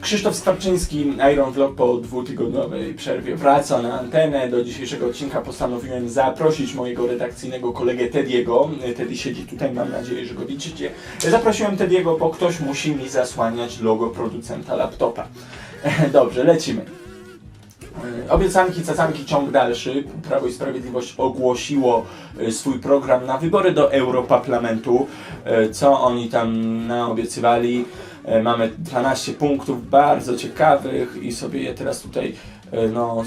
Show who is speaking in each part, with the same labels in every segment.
Speaker 1: Krzysztof Skwapczyński, Iron Vlog po dwutygodniowej przerwie wraca na antenę. Do dzisiejszego odcinka postanowiłem zaprosić mojego redakcyjnego kolegę Tediego. Teddy siedzi tutaj, mam nadzieję, że go widzicie. Zaprosiłem Tediego, bo ktoś musi mi zasłaniać logo producenta laptopa. Dobrze, lecimy. E, Obiecanki, cacanki, ciąg dalszy. Prawo i Sprawiedliwość ogłosiło e, swój program na wybory do Europarlamentu. E, Co oni tam naobiecywali? Mamy 12 punktów bardzo ciekawych i sobie je teraz tutaj no,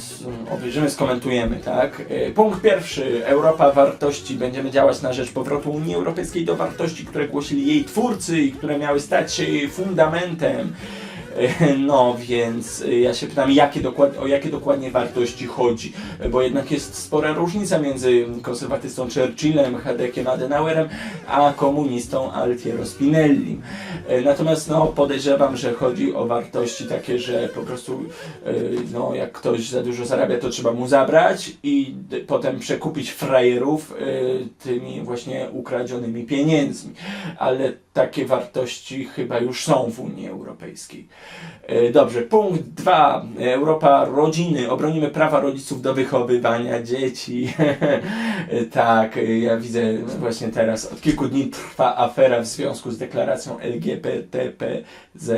Speaker 1: obejrzymy, skomentujemy, tak? Punkt pierwszy. Europa wartości. Będziemy działać na rzecz powrotu Unii Europejskiej do wartości, które głosili jej twórcy i które miały stać się fundamentem. No więc e, ja się pytam, jakie o jakie dokładnie wartości chodzi, bo jednak jest spora różnica między konserwatystą Churchillem, Hadekiem Adenauerem, a komunistą Altiero Spinellim. E, Natomiast no, podejrzewam, że chodzi o wartości takie, że po prostu e, no, jak ktoś za dużo zarabia, to trzeba mu zabrać i potem przekupić frajerów e, tymi właśnie ukradzionymi pieniędzmi. Ale takie wartości chyba już są w Unii Europejskiej. E, Dobrze, punkt dwa. Europa rodziny. Obronimy prawa rodziców do wychowywania dzieci. Tak, ja widzę właśnie teraz, od kilku dni trwa afera w związku z deklaracją LGBTPZ+,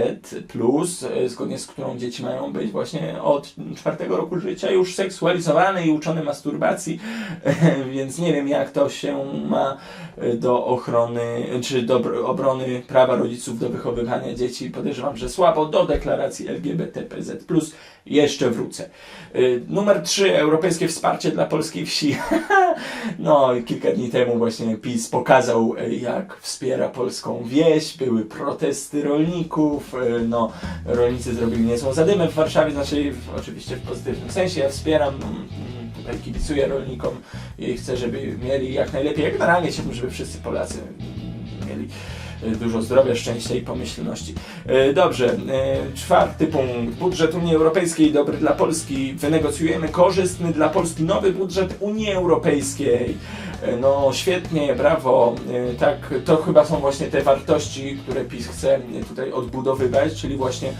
Speaker 1: e, zgodnie z którą dzieci mają być właśnie od czwartego roku życia już seksualizowane i uczone masturbacji, więc nie wiem jak to się ma e, do ochrony, czy do br- obrony prawa rodziców do wychowywania dzieci. Podejrzewam, że słabo do deklaracji LGBTPZ+. Jeszcze wrócę. Y, Numer 3. Europejskie wsparcie dla polskiej wsi. no, kilka dni temu właśnie PiS pokazał, y, jak wspiera polską wieś. Były protesty rolników. y, No, rolnicy zrobili niezłą zadymę w Warszawie, znaczy w, oczywiście w pozytywnym sensie. Ja wspieram, mm, tutaj kibicuję rolnikom i chcę, żeby mieli jak najlepiej. Jak generalnie chciałbym, żeby wszyscy Polacy mieli dużo zdrowia, szczęścia i pomyślności. E, Dobrze, e, czwarty punkt. Budżet Unii Europejskiej dobry dla Polski. Wynegocjujemy korzystny dla Polski nowy budżet Unii Europejskiej. No świetnie, brawo. E, Tak, to chyba są właśnie te wartości, które PiS chce tutaj odbudowywać, czyli właśnie e,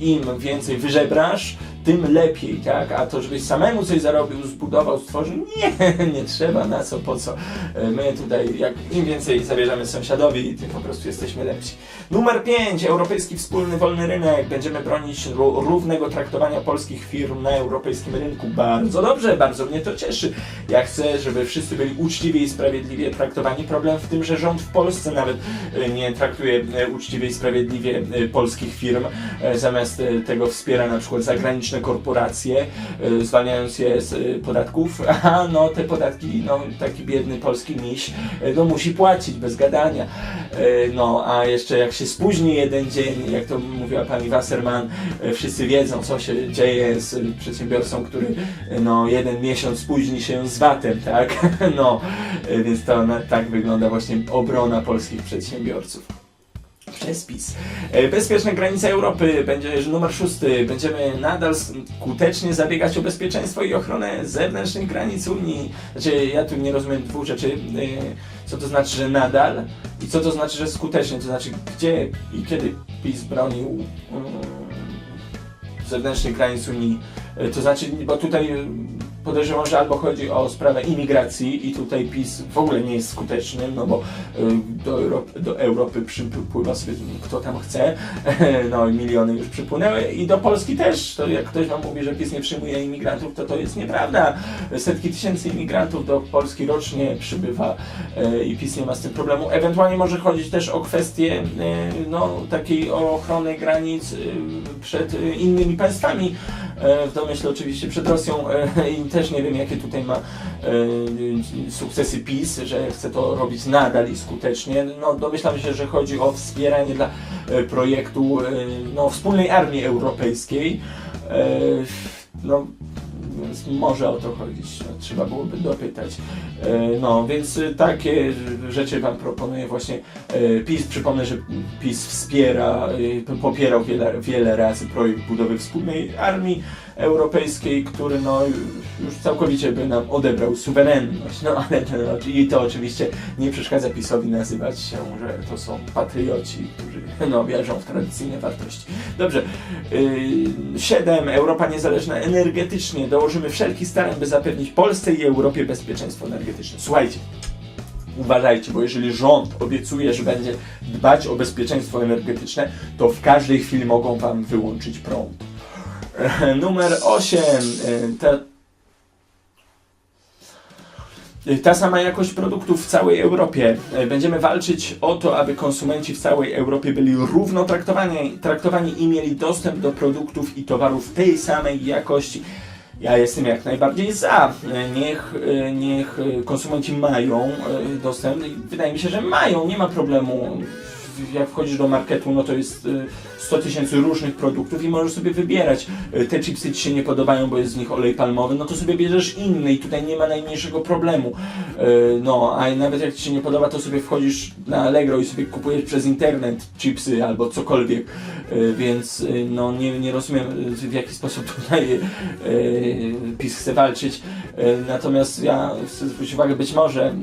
Speaker 1: im więcej wyżebrasz, tym lepiej, tak? A to, żebyś samemu coś zarobił, zbudował, stworzył, nie, nie trzeba, na co, po co. E, My tutaj, jak im więcej zabierzemy sąsiadowi, tym po prostu jesteśmy lepsi. Numer 5. Europejski wspólny wolny rynek. Będziemy bronić ró- równego traktowania polskich firm na europejskim rynku. Bardzo dobrze, bardzo mnie to cieszy. Ja chcę, żeby wszyscy byli uczciwie i sprawiedliwie traktowani. Problem w tym, że rząd w Polsce nawet e, nie traktuje e, uczciwie i sprawiedliwie e, polskich firm. Zamiast tego wspiera na przykład zagraniczne korporacje, zwalniając je z podatków, a no te podatki, no taki biedny polski miś, no musi płacić bez gadania. E, No, a jeszcze jak się spóźni jeden dzień, jak to mówiła pani Wasserman, e, wszyscy wiedzą, co się dzieje z przedsiębiorcą, który e, no, jeden miesiąc spóźni się z VAT-em, tak? No, więc to tak wygląda właśnie obrona polskich przedsiębiorców. Przez PiS. E, Bezpieczne granice Europy będzie numer szósty. Będziemy nadal skutecznie zabiegać o bezpieczeństwo i ochronę zewnętrznych granic Unii. Znaczy, ja tu nie rozumiem dwóch rzeczy. E, Co to znaczy, że nadal? I co to znaczy, że skutecznie? To znaczy, gdzie i kiedy PiS bronił zewnętrznych granic Unii? E, To znaczy, bo tutaj podejrzewam, że albo chodzi o sprawę imigracji i tutaj PiS w ogóle nie jest skuteczny, no bo do Europy, do Europy przypływa sobie kto tam chce, no i miliony już przypłynęły i do Polski też, to jak ktoś wam mówi, że PiS nie przyjmuje imigrantów, to to jest nieprawda. Setki tysięcy imigrantów do Polski rocznie przybywa y, i PiS nie ma z tym problemu. Ewentualnie może chodzić też o kwestię y, no, takiej ochrony granic y, przed innymi państwami, w domyśle oczywiście przed Rosją y, i też nie wiem jakie tutaj ma y, sukcesy PiS, że chce to robić nadal i skutecznie. No, domyślam się, że chodzi o wspieranie dla projektu no, wspólnej armii europejskiej. No, więc może o to chodzić, no, trzeba byłoby dopytać. Y, No, więc y, takie rzeczy Wam proponuję właśnie. y, PiS, przypomnę, że PiS wspiera, y, popierał wiele, wiele razy projekt budowy wspólnej armii Europejskiej, który no już całkowicie by nam odebrał suwerenność. No ale to, i to oczywiście nie przeszkadza PiSowi nazywać się, że to są patrioci, no, wierzą w tradycyjne wartości. Dobrze. Yy, 7. Europa niezależna energetycznie. Dołożymy wszelkich starań, by zapewnić Polsce i Europie bezpieczeństwo energetyczne. Słuchajcie. Uważajcie, bo jeżeli rząd obiecuje, że będzie dbać o bezpieczeństwo energetyczne, to w każdej chwili mogą wam wyłączyć prąd. Numer 8. Ta, ta sama jakość produktów w całej Europie. E, Będziemy walczyć o to, aby konsumenci w całej Europie byli równo traktowani, traktowani i mieli dostęp do produktów i towarów tej samej jakości. Ja jestem jak najbardziej za. E, Niech, niech konsumenci mają dostęp. Wydaje mi się, że mają, nie ma problemu. Jak wchodzisz do marketu, no to jest e, 100 tysięcy różnych produktów i możesz sobie wybierać. E, Te chipsy ci się nie podobają, bo jest w nich olej palmowy, no to sobie bierzesz inny i tutaj nie ma najmniejszego problemu. E, No, a nawet jak ci się nie podoba, to sobie wchodzisz na Allegro i sobie kupujesz przez internet chipsy albo cokolwiek. Więc no nie, nie rozumiem w jaki sposób tutaj PiS chce walczyć. Natomiast ja chcę zwrócić uwagę, być może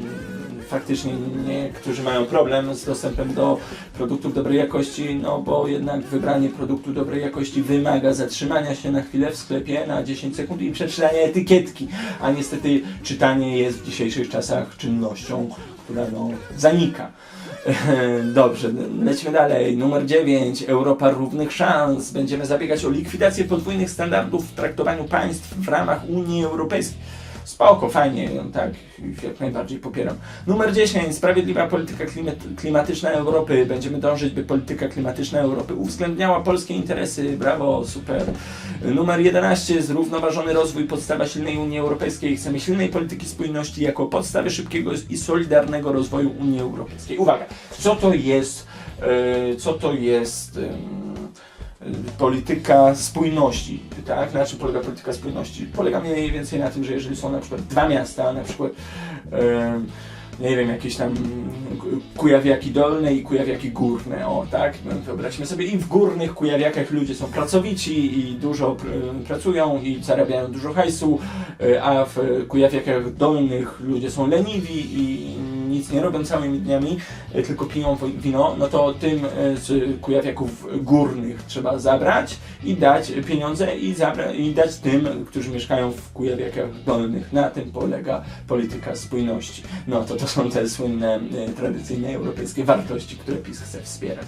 Speaker 1: faktycznie niektórzy mają problem z dostępem do produktów dobrej jakości, no bo jednak wybranie produktu dobrej jakości wymaga zatrzymania się na chwilę w sklepie na 10 sekund i przeczytania etykietki, a niestety czytanie jest w dzisiejszych czasach czynnością, która no, zanika. Dobrze, lecimy dalej. Numer 9. Europa równych szans. Będziemy zabiegać o likwidację podwójnych standardów w traktowaniu państw w ramach Unii Europejskiej. Spoko, fajnie, tak, jak najbardziej popieram. Numer 10. Sprawiedliwa polityka klimat- klimatyczna Europy. Będziemy dążyć, by polityka klimatyczna Europy uwzględniała polskie interesy. Brawo, super. Numer 11. Zrównoważony rozwój, podstawa silnej Unii Europejskiej. Chcemy silnej polityki spójności jako podstawy szybkiego i solidarnego rozwoju Unii Europejskiej. Uwaga, co to jest, e, co to jest polityka spójności, tak? Na czym polega polityka spójności? Polega mniej więcej na tym, że jeżeli są na przykład dwa miasta, na przykład nie wiem, jakieś tam Kujawiaki Dolne i Kujawiaki Górne, o tak, no, wyobraźmy sobie i w górnych Kujawiakach ludzie są pracowici i dużo pr- pracują i zarabiają dużo hajsu, e, a w Kujawiakach Dolnych ludzie są leniwi i nic nie robią całymi dniami, e, tylko piją wino, no to tym e, z Kujawiaków Górnych trzeba zabrać i dać pieniądze i, i dać tym, którzy mieszkają w Kujawiakach Dolnych. Na tym polega polityka spójności. No to to są te słynne e, tradycyjne europejskie wartości, które PiS chce wspierać.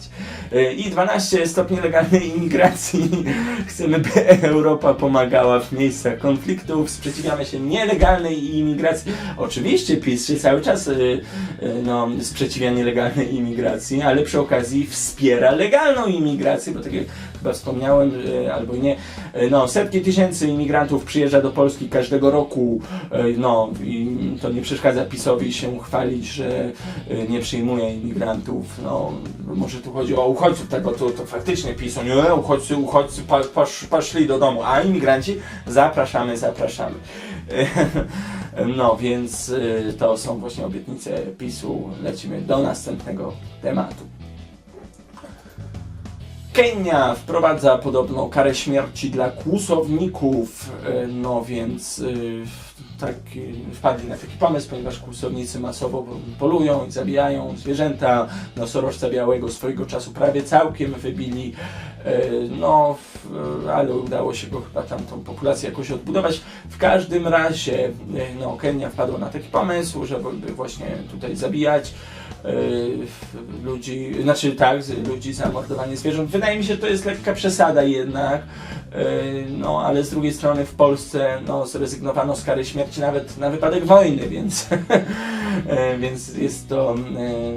Speaker 1: I 12 stopni legalnej imigracji. Chcemy, by Europa pomagała w miejscach konfliktów. Sprzeciwiamy się nielegalnej imigracji. Oczywiście PiS się cały czas no, sprzeciwia nielegalnej imigracji, ale przy okazji wspiera legalną imigrację, bo tak jak chyba wspomniałem, e, albo nie, e, no, setki tysięcy imigrantów przyjeżdża do Polski każdego roku, no i to nie przeszkadza PiSowi się chwalić, że nie przyjmuje imigrantów, no może tu chodzi o uchodźców, tak, bo to, to faktycznie PiS, nie, uchodźcy, uchodźcy pa, poszli do domu, a imigranci zapraszamy, zapraszamy. No, więc y, to są właśnie obietnice PiSu. Lecimy do następnego tematu. Kenia wprowadza podobną karę śmierci dla kłusowników, y, no więc tak y, wpadli na taki pomysł, ponieważ kłusownicy masowo polują i zabijają zwierzęta. Nosorożca białego swojego czasu prawie całkiem wybili, y, no ale udało się go chyba tam tą populację jakoś odbudować. W każdym razie y, no, Kenia wpadła na taki pomysł, żeby właśnie tutaj zabijać y, ludzi, znaczy tak, ludzi za mordowanie zwierząt. Wydaje mi się, że to jest lekka przesada jednak, y, no ale z drugiej strony w Polsce no, zrezygnowano z kary śmierci nawet na wypadek wojny, więc, y, więc jest to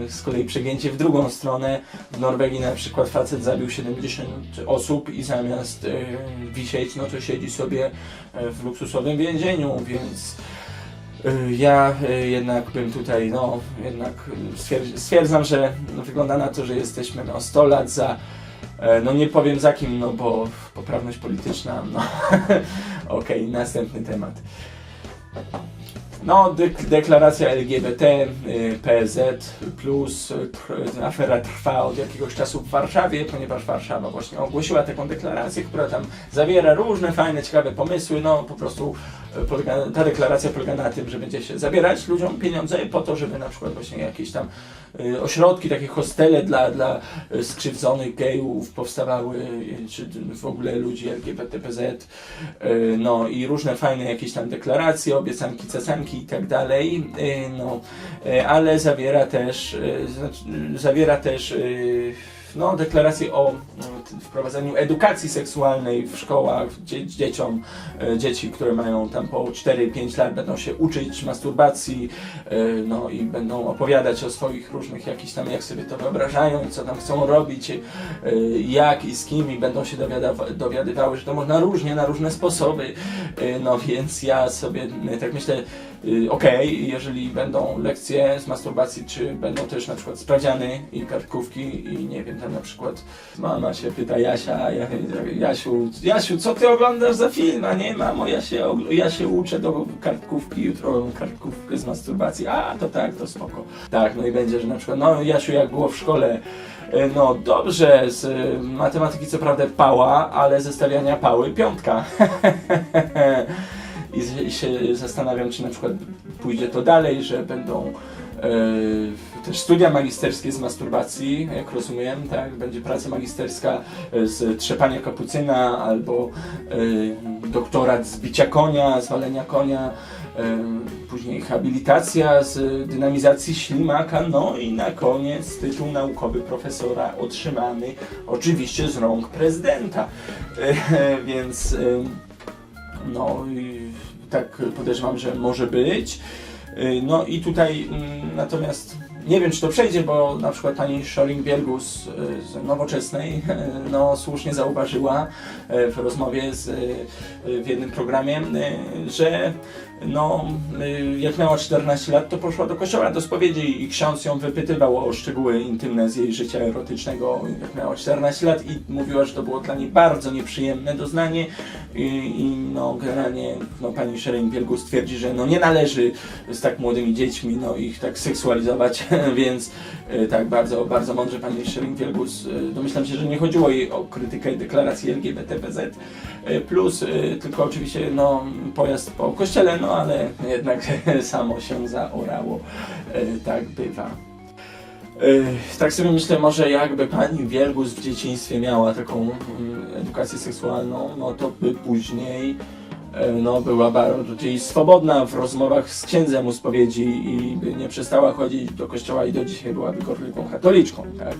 Speaker 1: y, z kolei przegięcie w drugą stronę. W Norwegii na przykład facet zabił 70 osób i zamiast y, wisieć, no to siedzi sobie w luksusowym więzieniu, więc Ja jednak bym tutaj, no, jednak stwierdz- stwierdzam, że wygląda na to, że jesteśmy no, 100 lat za, e, no nie powiem za kim, no bo poprawność polityczna, no. Okej, następny temat. No, dek- deklaracja LGBT, y, PZ, plus y, tr- afera trwa od jakiegoś czasu w Warszawie, ponieważ Warszawa właśnie ogłosiła taką deklarację, która tam zawiera różne fajne, ciekawe pomysły. No, po prostu y, polega, ta deklaracja polega na tym, że będzie się zabierać ludziom pieniądze po to, żeby na przykład właśnie jakieś tam y, ośrodki, takie hostele dla, dla y, skrzywdzonych gejów powstawały, y, czy w ogóle ludzi LGBT, PZ, y, no i różne fajne jakieś tam deklaracje, obiecanki, cacanki i tak dalej, no, ale zawiera też, znaczy, zawiera też no, deklarację o y, wprowadzeniu edukacji seksualnej w szkołach dzie dzieciom, y, dzieci, które mają tam po 4-5 lat będą się uczyć masturbacji, y, no i będą opowiadać o swoich różnych jakichś tam, jak sobie to wyobrażają i co tam chcą robić, y, jak i z kim i będą się dowiadywały, że to można różnie, na różne sposoby, no więc ja sobie y, tak myślę, y, okej, jeżeli będą lekcje z masturbacji, czy będą też na przykład sprawdziany i kartkówki i nie wiem, tam na przykład mama się pyta Jasia, ja, Jasiu, Jasiu, co ty oglądasz za film? A nie, mamo, ja się, ja się uczę do kartkówki, jutro kartkówkę z masturbacji, a to tak, to spoko. Tak, no i będzie, że na przykład, no Jasiu, jak było w szkole, E, No dobrze, z y, matematyki co prawda pała, ale ze stawiania pały piątka. I I się zastanawiam, czy na przykład pójdzie to dalej, że będą e, też studia magisterskie z masturbacji, jak rozumiem, tak? Będzie praca magisterska e, z trzepania kapucyna albo e, doktorat z bicia konia, z walenia konia. Później habilitacja z dynamizacji ślimaka, no i na koniec tytuł naukowy profesora otrzymany oczywiście z rąk prezydenta. Więc no i tak podejrzewam, że może być. Y, No i tutaj mm, natomiast nie wiem, czy to przejdzie, bo na przykład pani Schoring-Biergus y, z Nowoczesnej no, słusznie zauważyła y, w rozmowie z, y, w jednym programie, że no, jak miała 14 lat, to poszła do kościoła do spowiedzi i ksiądz ją wypytywał o szczegóły intymne z jej życia erotycznego, jak miała 14 lat i mówiła, że to było dla niej bardzo nieprzyjemne doznanie. I, i no, generalnie no, pani Schering-Biergus twierdzi, że no, nie należy z tak młodymi dziećmi no, ich tak seksualizować, więc y, tak bardzo, bardzo mądrze pani Schering-Wielgus, y, domyślam się, że nie chodziło jej o krytykę deklaracji LGBT-PZ, y, plus tylko oczywiście no, pojazd po kościele, no ale jednak samo się zaorało, tak bywa. Tak sobie myślę, może jakby pani Wielgus w dzieciństwie miała taką mm, edukację seksualną, no to by później e, no, była bardziej swobodna w rozmowach z księdzem u spowiedzi i by nie przestała chodzić do kościoła i do dzisiaj byłaby gorliwą katoliczką, tak?